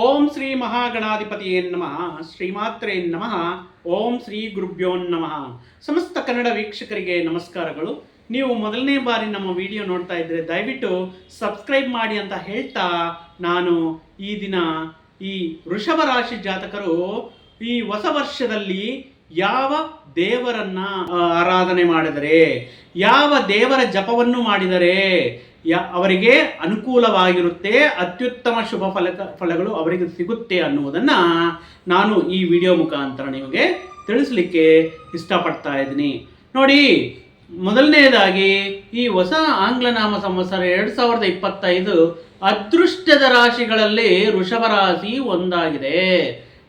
ಓಂ ಶ್ರೀ ಮಹಾಗಣಾಧಿಪತಿಯೇ ನಮಃ, ಶ್ರೀಮಾತ್ರೇ ನಮಃ, ಓಂ ಶ್ರೀ ಗುರುಭ್ಯೋ ನಮಃ. ಸಮಸ್ತ ಕನ್ನಡ ವೀಕ್ಷಕರಿಗೆ ನಮಸ್ಕಾರಗಳು. ನೀವು ಮೊದಲನೇ ಬಾರಿ ನಮ್ಮ ವಿಡಿಯೋ ನೋಡ್ತಾ ಇದ್ರೆ ದಯವಿಟ್ಟು ಸಬ್ಸ್ಕ್ರೈಬ್ ಮಾಡಿ ಅಂತ ಹೇಳ್ತಾ ನಾನು ಈ ದಿನ ಈ ವೃಷಭ ರಾಶಿ ಜಾತಕರು ಈ ಹೊಸ ವರ್ಷದಲ್ಲಿ ಯಾವ ದೇವರನ್ನ ಆರಾಧನೆ ಮಾಡಿದರೆ, ಯಾವ ದೇವರ ಜಪವನ್ನು ಮಾಡಿದರೆ ಯಾ, ಅವರಿಗೆ ಅನುಕೂಲವಾಗಿರುತ್ತೆ, ಅತ್ಯುತ್ತಮ ಶುಭ ಫಲಕ ಫಲಗಳು ಅವರಿಗೆ ಸಿಗುತ್ತೆ ಅನ್ನುವುದನ್ನು ನಾನು ಈ ವಿಡಿಯೋ ಮುಖಾಂತರ ನಿಮಗೆ ತಿಳಿಸ್ಲಿಕ್ಕೆ ಇಷ್ಟಪಡ್ತಾ ಇದ್ದೀನಿ. ನೋಡಿ, ಮೊದಲನೆಯದಾಗಿ ಈ ಹೊಸ ಆಂಗ್ಲ ನಾಮ ಸಂವತ್ಸರ ಎರಡು ಸಾವಿರದ ಇಪ್ಪತ್ತೈದು ಅದೃಷ್ಟದ ರಾಶಿಗಳಲ್ಲಿ ಋಷಭ ರಾಶಿ ಒಂದಾಗಿದೆ.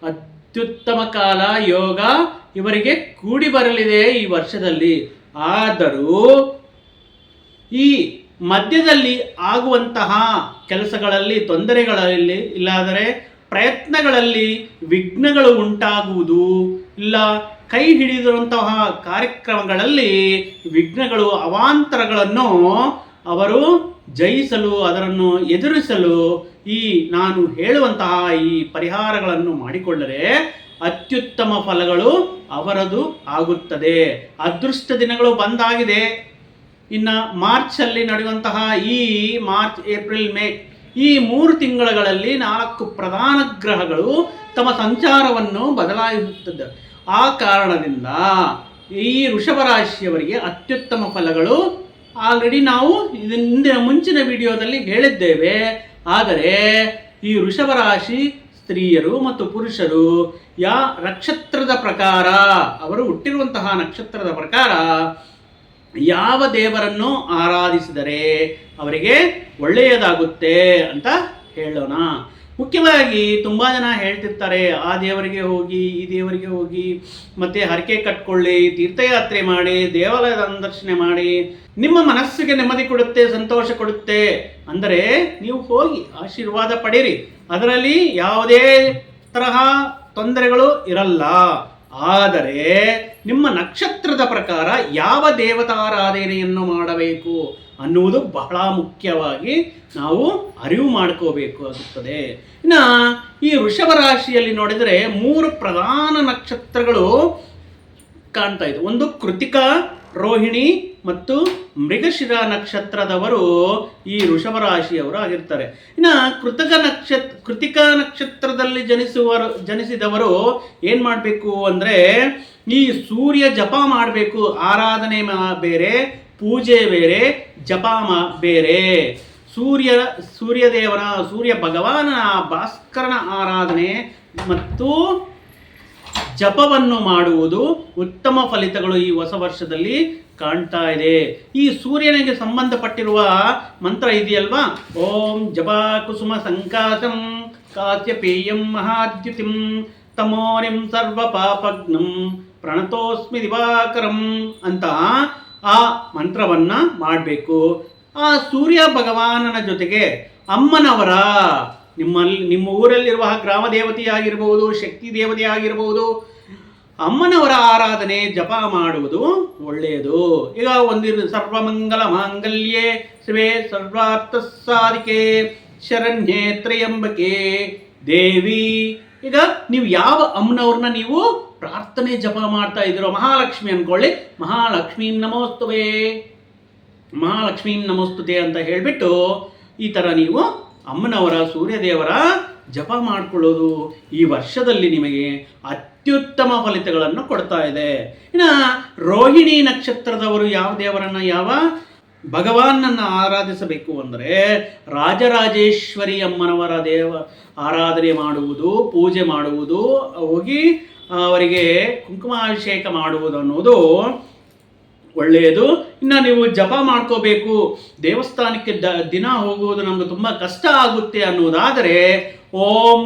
ಅತ್ಯುತ್ತಮ ಕಾಲ, ಯೋಗ ಇವರಿಗೆ ಕೂಡಿ ಬರಲಿದೆ ಈ ವರ್ಷದಲ್ಲಿ. ಆದರೂ ಈ ಮಧ್ಯದಲ್ಲಿ ಆಗುವಂತಹ ಕೆಲಸಗಳಲ್ಲಿ ತೊಂದರೆಗಳಲ್ಲಿ ಇಲ್ಲಾದರೆ ಪ್ರಯತ್ನಗಳಲ್ಲಿ ವಿಘ್ನಗಳು ಉಂಟಾಗುವುದು, ಇಲ್ಲ ಕೈ ಹಿಡಿದಿರುವಂತಹ ಕಾರ್ಯಕ್ರಮಗಳಲ್ಲಿ ವಿಘ್ನಗಳು, ಅವಾಂತರಗಳನ್ನು ಅವರು ಜಯಿಸಲು, ಅದರನ್ನು ಎದುರಿಸಲು ಈ ನಾನು ಹೇಳುವಂತಹ ಈ ಪರಿಹಾರಗಳನ್ನು ಮಾಡಿಕೊಳ್ಳರೆ ಅತ್ಯುತ್ತಮ ಫಲಗಳು ಅವರದು ಆಗುತ್ತದೆ. ಅದೃಷ್ಟ ದಿನಗಳು ಬಂದಾಗಿದೆ. ಇನ್ನು ಮಾರ್ಚಲ್ಲಿ ನಡೆಯುವಂತಹ ಈ ಮಾರ್ಚ್, ಏಪ್ರಿಲ್, ಮೇ ಈ ಮೂರು ತಿಂಗಳುಗಳಲ್ಲಿ ನಾಲ್ಕು ಪ್ರಧಾನ ಗ್ರಹಗಳು ತಮ್ಮ ಸಂಚಾರವನ್ನು ಬದಲಾಯಿಸುತ್ತದೆ ಆ ಕಾರಣದಿಂದ ಈ ವೃಷಭ ರಾಶಿಯವರಿಗೆ ಅತ್ಯುತ್ತಮ ಫಲಗಳು ಆಲ್ರೆಡಿ ನಾವು ಹಿಂದಿನ ಮುಂಚಿನ ವಿಡಿಯೋದಲ್ಲಿ ಹೇಳಿದ್ದೇವೆ. ಆದರೆ ಈ ವೃಷಭ ರಾಶಿ ಸ್ತ್ರೀಯರು ಮತ್ತು ಪುರುಷರು, ಯಾ ನಕ್ಷತ್ರದ ಪ್ರಕಾರ, ಅವರು ಹುಟ್ಟಿರುವಂತಹ ನಕ್ಷತ್ರದ ಪ್ರಕಾರ ಯಾವ ದೇವರನ್ನು ಆರಾಧಿಸಿದರೆ ಅವರಿಗೆ ಒಳ್ಳೆಯದಾಗುತ್ತೆ ಅಂತ ಹೇಳೋಣ. ಮುಖ್ಯವಾಗಿ ತುಂಬ ಜನ ಹೇಳ್ತಿರ್ತಾರೆ, ಆ ದೇವರಿಗೆ ಹೋಗಿ, ಈ ದೇವರಿಗೆ ಹೋಗಿ, ಮತ್ತೆ ಹರಕೆ ಕಟ್ಕೊಳ್ಳಿ, ತೀರ್ಥಯಾತ್ರೆ ಮಾಡಿ ದೇವಾಲಯದ ಸಂದರ್ಶನೆ ಮಾಡಿ, ನಿಮ್ಮ ಮನಸ್ಸಿಗೆ ನೆಮ್ಮದಿ ಕೊಡುತ್ತೆ, ಸಂತೋಷ ಕೊಡುತ್ತೆ ಅಂದರೆ ನೀವು ಹೋಗಿ ಆಶೀರ್ವಾದ ಪಡೀರಿ. ಅದರಲ್ಲಿ ಯಾವುದೇ ತರಹ ತೊಂದರೆಗಳು ಇರಲ್ಲ. ಆದರೆ ನಿಮ್ಮ ನಕ್ಷತ್ರದ ಪ್ರಕಾರ ಯಾವ ದೇವತಾರಾಧನೆಯನ್ನು ಮಾಡಬೇಕು ಅನ್ನುವುದು ಬಹಳ ಮುಖ್ಯವಾಗಿ ನಾವು ಅರಿವು ಮಾಡ್ಕೋಬೇಕು ಆಗುತ್ತದೆ. ಇನ್ನು ಈ ವೃಷಭ ರಾಶಿಯಲ್ಲಿ ನೋಡಿದರೆ ಮೂರು ಪ್ರಧಾನ ನಕ್ಷತ್ರಗಳು ಕಾಣ್ತಾ ಇದೆ. ಒಂದು ಕೃತಿಕ ರೋಹಿಣಿ ಮತ್ತು ಮೃಗಶಿರ ನಕ್ಷತ್ರದವರು ಈ ವೃಷಭ ರಾಶಿಯವರು ಆಗಿರ್ತಾರೆ. ಇನ್ನು ಕೃತಕ ನಕ್ಷತ್ರ ಕೃತಿಕ ನಕ್ಷತ್ರದಲ್ಲಿ ಜನಿಸುವರು ಜನಿಸಿದವರು ಏನು ಮಾಡಬೇಕು ಅಂದರೆ ಈ ಸೂರ್ಯ ಜಪ ಮಾಡಬೇಕು. ಆರಾಧನೆ ಬೇರೆ, ಪೂಜೆ ಬೇರೆ, ಜಪ ಬೇರೆ. ಸೂರ್ಯ, ಸೂರ್ಯದೇವನ, ಸೂರ್ಯ ಭಗವಾನನ ಭಾಸ್ಕರನ ಆರಾಧನೆ ಮತ್ತು ಜಪವನ್ನು ಮಾಡುವುದು ಉತ್ತಮ ಫಲಿತಗಳು ಈ ಹೊಸ ವರ್ಷದಲ್ಲಿ ಕಾಣ್ತಾ ಇದೆ. ಈ ಸೂರ್ಯನಿಗೆ ಸಂಬಂಧಪಟ್ಟಿರುವ ಮಂತ್ರ ಇದೆಯಲ್ವಾ? ಓಂ ಜಬಾ ಕುಸುಮ ಸಂಕಾಸಂ ಕಾಶ್ಯಪೇಯಂ ಮಹಾದ್ಯುತಿಂ ತಮೋರಿಂ ಸರ್ವ ಪಾಪಗ್ನಂ ಪ್ರಣತೋಸ್ಮಿ ದಿವಾಕರಂ ಅಂತ ಆ ಮಂತ್ರವನ್ನ ಮಾಡಬೇಕು. ಆ ಸೂರ್ಯ ಭಗವಾನನ ಜೊತೆಗೆ ಅಮ್ಮನವರ ನಿಮ್ಮಲ್ಲಿ ನಿಮ್ಮ ಊರಲ್ಲಿರುವ ಗ್ರಾಮ ದೇವತೆ ಆಗಿರಬಹುದು ಶಕ್ತಿ ದೇವತೆ ಅಮ್ಮನವರ ಆರಾಧನೆ ಜಪ ಮಾಡುವುದು ಒಳ್ಳೆಯದು. ಈಗ ಒಂದಿರು ಸರ್ವಮಂಗಲ ಮಾಂಗಲ್ಯೇ ಶಿವೇ ಸರ್ವಾರ್ಥ ಸಾಧಿಕೆ ಶರಣ್ಯೆ ತ್ರಯಂಬಕೆ ದೇವಿ. ಈಗ ನೀವು ಯಾವ ಅಮ್ಮನವ್ರನ್ನ ನೀವು ಪ್ರಾರ್ಥನೆ ಜಪ ಮಾಡ್ತಾ ಇದ್ದೀರೋ ಮಹಾಲಕ್ಷ್ಮಿ ಅನ್ಕೊಳ್ಳಿ. ಮಹಾಲಕ್ಷ್ಮೀ ನಮೋಸ್ತುವೆ ಮಹಾಲಕ್ಷ್ಮೀ ನಮೋಸ್ತುತೆ ಅಂತ ಹೇಳಿಬಿಟ್ಟು ಈ ಥರ ನೀವು ಅಮ್ಮನವರ ಸೂರ್ಯದೇವರ ಜಪ ಮಾಡಿಕೊಳ್ಳೋದು ಈ ವರ್ಷದಲ್ಲಿ ನಿಮಗೆ ಅತ್ಯುತ್ತಮ ಫಲಿತಗಳನ್ನು ಕೊಡ್ತಾ ಇದೆ. ಇನ್ನು ರೋಹಿಣಿ ನಕ್ಷತ್ರದವರು ಯಾವ ದೇವರನ್ನ ಯಾವ ಭಗವಾನನ್ನು ಆರಾಧಿಸಬೇಕು ಅಂದರೆ ರಾಜರಾಜೇಶ್ವರಿ ಅಮ್ಮನವರ ದೇವ ಆರಾಧನೆ ಮಾಡುವುದು, ಪೂಜೆ ಮಾಡುವುದು, ಹೋಗಿ ಅವರಿಗೆ ಕುಂಕುಮಾಭಿಷೇಕ ಮಾಡುವುದು ಅನ್ನೋದು ಒಳ್ಳೆಯದು. ಇನ್ನು ನೀವು ಜಪ ಮಾಡ್ಕೋಬೇಕು. ದೇವಸ್ಥಾನಕ್ಕೆ ದ ದಿನ ಹೋಗುವುದು ನಮ್ಗೆ ತುಂಬ ಕಷ್ಟ ಆಗುತ್ತೆ ಅನ್ನೋದಾದರೆ ಓಂ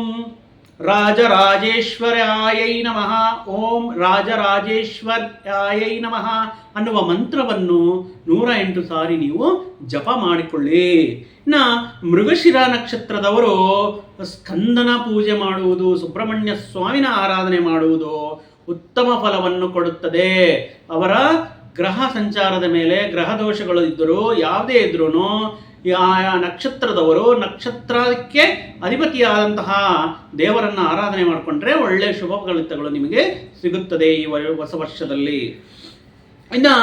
ರಾಜರಾಜೇಶ್ವರಾಯೈ ನಮಃ. ಓಂ ರಾಜರಾಜೇಶ್ವರಾಯೈ ನಮಃ ಅನ್ನುವ ಮಂತ್ರವನ್ನು ನೂರ ಎಂಟು ಸಾರಿ ನೀವು ಜಪ ಮಾಡಿಕೊಳ್ಳಿ. ನ ಮೃಗಶಿರ ನಕ್ಷತ್ರದವರು ಸ್ಕಂದನ ಪೂಜೆ ಮಾಡುವುದು, ಸುಬ್ರಹ್ಮಣ್ಯ ಸ್ವಾಮಿನ ಆರಾಧನೆ ಮಾಡುವುದು ಉತ್ತಮ ಫಲವನ್ನು ಕೊಡುತ್ತದೆ. ಅವರ ಗ್ರಹ ಸಂಚಾರದ ಮೇಲೆ ಗ್ರಹ ದೋಷಗಳು ಇದ್ದರೂ ಯಾವುದೇ ಇದ್ರೂ ಆಯಾ ನಕ್ಷತ್ರದವರು ನಕ್ಷತ್ರಕ್ಕೆ ಅಧಿಪತಿಯಾದಂತಹ ದೇವರನ್ನು ಆರಾಧನೆ ಮಾಡಿಕೊಂಡ್ರೆ ಒಳ್ಳೆಯ ಶುಭ ಫಲಿತಗಳು ನಿಮಗೆ ಸಿಗುತ್ತದೆ ಈ ಹೊಸ ವರ್ಷದಲ್ಲಿ. ಇನ್ನು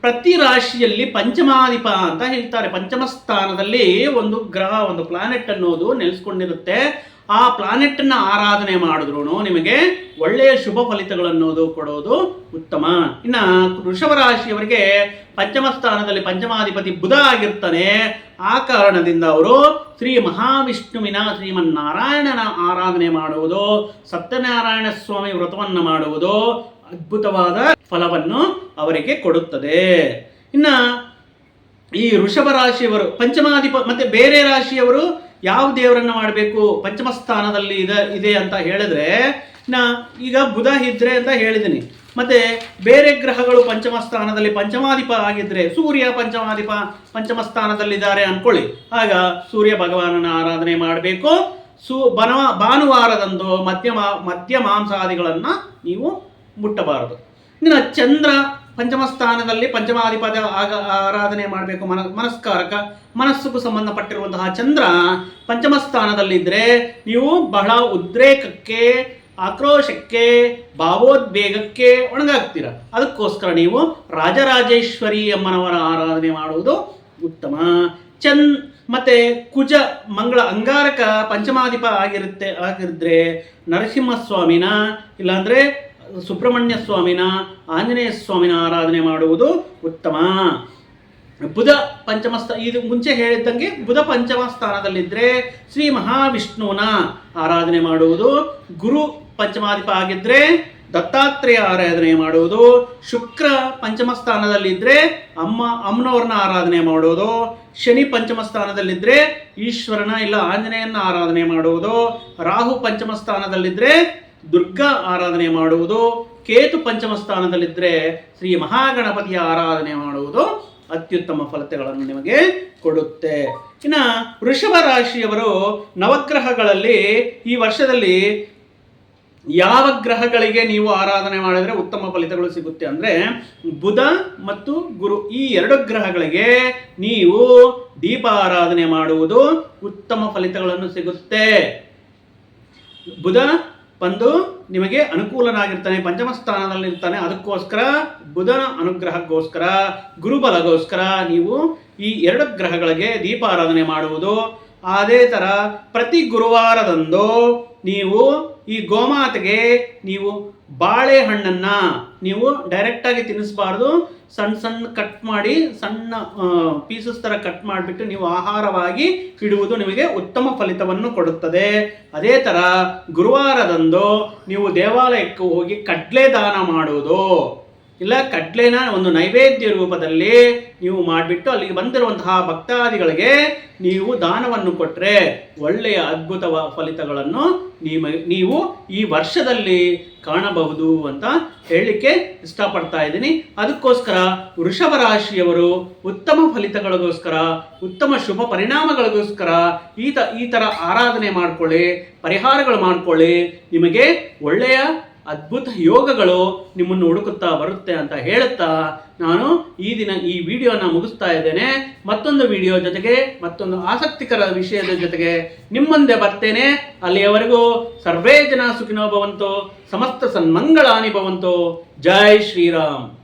ಪ್ರತಿ ರಾಶಿಯಲ್ಲಿ ಪಂಚಮಾಧಿಪ ಅಂತ ಹೇಳ್ತಾರೆ. ಪಂಚಮ ಸ್ಥಾನದಲ್ಲಿ ಒಂದು ಗ್ರಹ, ಒಂದು ಪ್ಲಾನೆಟ್ ಅನ್ನೋದು ನೆಲೆಸ್ಕೊಂಡಿರುತ್ತೆ. ಆ ಪ್ಲಾನೆಟ್ ಅನ್ನ ಆರಾಧನೆ ಮಾಡಿದ್ರು ನಿಮಗೆ ಒಳ್ಳೆಯ ಶುಭ ಫಲಿತಗಳನ್ನೋದು ಕೊಡೋದು ಉತ್ತಮ. ಇನ್ನ ವೃಷಭ ರಾಶಿಯವರಿಗೆ ಪಂಚಮ ಸ್ಥಾನದಲ್ಲಿ ಪಂಚಮಾಧಿಪತಿ ಬುಧ ಆಗಿರ್ತಾನೆ. ಆ ಕಾರಣದಿಂದ ಅವರು ಶ್ರೀ ಮಹಾವಿಷ್ಣುವಿನ ಶ್ರೀಮನ್ನಾರಾಯಣನ ಆರಾಧನೆ ಮಾಡುವುದು, ಸತ್ಯನಾರಾಯಣ ಸ್ವಾಮಿ ವ್ರತವನ್ನು ಮಾಡುವುದು ಅದ್ಭುತವಾದ ಫಲವನ್ನು ಅವರಿಗೆ ಕೊಡುತ್ತದೆ. ಇನ್ನ ಈ ವೃಷಭ ರಾಶಿಯವರು ಪಂಚಮಾಧಿಪ ಮತ್ತೆ ಬೇರೆ ರಾಶಿಯವರು ಯಾವ ದೇವರನ್ನ ಮಾಡಬೇಕು? ಪಂಚಮ ಸ್ಥಾನದಲ್ಲಿ ಇದೆ ಇದೆ ಅಂತ ಹೇಳಿದ್ರೆ, ನಾ ಈಗ ಬುಧ ಇದ್ರೆ ಅಂತ ಹೇಳಿದ್ದೀನಿ ಮತ್ತೆ ಬೇರೆ ಗ್ರಹಗಳು ಪಂಚಮ ಸ್ಥಾನದಲ್ಲಿ ಪಂಚಮಾಧಿಪ ಆಗಿದ್ರೆ ಸೂರ್ಯ ಪಂಚಮಾಧಿಪ ಪಂಚಮ ಸ್ಥಾನದಲ್ಲಿದ್ದಾರೆ ಅನ್ಕೊಳ್ಳಿ. ಆಗ ಸೂರ್ಯ ಭಗವಾನನ ಆರಾಧನೆ ಮಾಡಬೇಕು. ಸು ಬನವ ಭಾನುವಾರದಂದು ಮಧ್ಯ ಮಾ- ಮಧ್ಯ ಮಾಂಸಾದಿಗಳನ್ನು ನೀವು ಮುಟ್ಟಬಾರದು. ಇನ್ನು ಚಂದ್ರ ಪಂಚಮ ಸ್ಥಾನದಲ್ಲಿ ಪಂಚಮಾಧಿಪದ ಆಗ ಆರಾಧನೆ ಮಾಡಬೇಕು ಮನ ಮನಸ್ಕಾರಕ ಮನಸ್ಸಿಗೂ ಸಂಬಂಧಪಟ್ಟಿರುವಂತಹ ಚಂದ್ರ ಪಂಚಮ ಸ್ಥಾನದಲ್ಲಿದ್ದರೆ ನೀವು ಬಹಳ ಉದ್ರೇಕಕ್ಕೆ, ಆಕ್ರೋಶಕ್ಕೆ, ಭಾವೋದ್ವೇಗಕ್ಕೆ ಒಣಗಾಗ್ತೀರ ಅದಕ್ಕೋಸ್ಕರ ನೀವು ರಾಜರಾಜೇಶ್ವರಿ ಅಮ್ಮನವರ ಆರಾಧನೆ ಮಾಡುವುದು ಉತ್ತಮ. ಚನ್ ಮತ್ತೆ ಕುಜ ಮಂಗಳ ಅಂಗಾರಕ ಪಂಚಮಾಧಿಪ ಆಗಿರುತ್ತೆ, ಆಗಿದ್ರೆ ನರಸಿಂಹಸ್ವಾಮಿನ, ಇಲ್ಲಾಂದ್ರೆ ಸುಬ್ರಹ್ಮಣ್ಯ ಸ್ವಾಮಿನ, ಆಂಜನೇಯ ಸ್ವಾಮಿನ ಆರಾಧನೆ ಮಾಡುವುದು ಉತ್ತಮ. ಬುಧ ಪಂಚಮಸ್ಥ, ಇದು ಮುಂಚೆ ಹೇಳಿದ್ದಂಗೆ ಬುಧ ಪಂಚಮ ಸ್ಥಾನದಲ್ಲಿದ್ದರೆ ಶ್ರೀ ಮಹಾವಿಷ್ಣುವನ ಆರಾಧನೆ ಮಾಡುವುದು, ಗುರು ಪಂಚಮಾಧಿಪ ಆಗಿದ್ರೆ ದತ್ತಾತ್ರೇಯ ಆರಾಧನೆ ಮಾಡುವುದು, ಶುಕ್ರ ಪಂಚಮ ಸ್ಥಾನದಲ್ಲಿದ್ದರೆ ಅಮ್ಮ, ಅಮ್ಮನವ್ರನ್ನ ಆರಾಧನೆ ಮಾಡುವುದು, ಶನಿ ಪಂಚಮ ಸ್ಥಾನದಲ್ಲಿದ್ದರೆ ಈಶ್ವರನ ಇಲ್ಲ ಆಂಜನೇಯನ ಆರಾಧನೆ ಮಾಡುವುದು, ರಾಹು ಪಂಚಮ ಸ್ಥಾನದಲ್ಲಿದ್ದರೆ ದುರ್ಗಾ ಆರಾಧನೆ ಮಾಡುವುದು, ಕೇತು ಪಂಚಮ ಸ್ಥಾನದಲ್ಲಿದ್ದರೆ ಶ್ರೀ ಮಹಾಗಣಪತಿಯ ಆರಾಧನೆ ಮಾಡುವುದು ಅತ್ಯುತ್ತಮ ಫಲಿತಗಳನ್ನು ನಿಮಗೆ ಕೊಡುತ್ತೆ. ಇನ್ನು ವೃಷಭ ರಾಶಿಯವರು ನವಗ್ರಹಗಳಲ್ಲಿ ಈ ವರ್ಷದಲ್ಲಿ ಯಾವ ಗ್ರಹಗಳಿಗೆ ನೀವು ಆರಾಧನೆ ಮಾಡಿದರೆ ಉತ್ತಮ ಫಲಿತಗಳು ಸಿಗುತ್ತೆ ಅಂದ್ರೆ ಬುಧ ಮತ್ತು ಗುರು ಈ ಎರಡು ಗ್ರಹಗಳಿಗೆ ನೀವು ದೀಪ ಆರಾಧನೆ ಮಾಡುವುದು ಉತ್ತಮ ಫಲಿತಗಳನ್ನು ಸಿಗುತ್ತೆ. ಬುಧ ಬಂದು ನಿಮಗೆ ಅನುಕೂಲನಾಗಿರ್ತಾನೆ ಪಂಚಮ ಸ್ಥಾನದಲ್ಲಿರ್ತಾನೆ ಅದಕ್ಕೋಸ್ಕರ ಬುಧನ ಅನುಗ್ರಹಕ್ಕೋಸ್ಕರ, ಗುರುಬಲಗೋಸ್ಕರ ನೀವು ಈ ಎರಡು ಗ್ರಹಗಳಿಗೆ ದೀಪಾರಾಧನೆ ಮಾಡುವುದು. ಅದೇ ಥರ ಪ್ರತಿ ಗುರುವಾರದಂದು ನೀವು ಈ ಗೋಮಾತೆಗೆ ನೀವು ಬಾಳೆಹಣ್ಣನ್ನು ನೀವು ಡೈರೆಕ್ಟಾಗಿ ತಿನ್ನಿಸ್ಬಾರ್ದು. ಸಣ್ಣ ಸಣ್ಣ ಕಟ್ ಮಾಡಿ, ಸಣ್ಣ ಪೀಸಸ್ ಥರ ಕಟ್ ಮಾಡಿಬಿಟ್ಟು ನೀವು ಆಹಾರವಾಗಿ ಇಡುವುದು ನಿಮಗೆ ಉತ್ತಮ ಫಲಿತವನ್ನು ಕೊಡುತ್ತದೆ. ಅದೇ ಥರ ಗುರುವಾರದಂದು ನೀವು ದೇವಾಲಯಕ್ಕೆ ಹೋಗಿ ಕಡ್ಲೆ ದಾನ ಮಾಡುವುದು. ಇಲ್ಲ, ಕಡ್ಲೆನ ಒಂದು ನೈವೇದ್ಯ ರೂಪದಲ್ಲಿ ನೀವು ಮಾಡಿಬಿಟ್ಟು ಅಲ್ಲಿಗೆ ಬಂದಿರುವಂತಹ ಭಕ್ತಾದಿಗಳಿಗೆ ನೀವು ದಾನವನ್ನು ಕೊಟ್ಟರೆ ಒಳ್ಳೆಯ ಅದ್ಭುತ ಫಲಿತಗಳನ್ನು ನೀವು ಈ ವರ್ಷದಲ್ಲಿ ಕಾಣಬಹುದು ಅಂತ ಹೇಳಲಿಕ್ಕೆ ಇಷ್ಟಪಡ್ತಾ ಇದ್ದೀನಿ. ಅದಕ್ಕೋಸ್ಕರ ವೃಷಭ ರಾಶಿಯವರು ಉತ್ತಮ ಫಲಿತಗಳಿಗೋಸ್ಕರ, ಉತ್ತಮ ಶುಭ ಪರಿಣಾಮಗಳಿಗೋಸ್ಕರ ಈ ತ ಈ ಥರ ಆರಾಧನೆ ಮಾಡ್ಕೊಳ್ಳಿ, ಪರಿಹಾರಗಳು ಮಾಡಿಕೊಳ್ಳಿ. ನಿಮಗೆ ಒಳ್ಳೆಯ ಅದ್ಭುತ ಯೋಗಗಳು ನಿಮ್ಮನ್ನು ಹುಡುಕುತ್ತಾ ಬರುತ್ತೆ ಅಂತ ಹೇಳುತ್ತಾ ನಾನು ಈ ದಿನ ಈ ವಿಡಿಯೋನ ಮುಗಿಸ್ತಾ ಇದ್ದೇನೆ. ಮತ್ತೊಂದು ವಿಡಿಯೋ ಜೊತೆಗೆ, ಮತ್ತೊಂದು ಆಸಕ್ತಿಕರ ವಿಷಯದ ಜೊತೆಗೆ ನಿಮ್ಮಂದೆ ಬರ್ತೇನೆ. ಅಲ್ಲಿಯವರೆಗೂ ಸರ್ವೇ ಜನ ಸುಖಿನೋ ಭವಂತು, ಸಮಸ್ತ ಸನ್ಮಂಗಳಾನಿ ಭವಂತು. ಜೈ ಶ್ರೀರಾಮ್.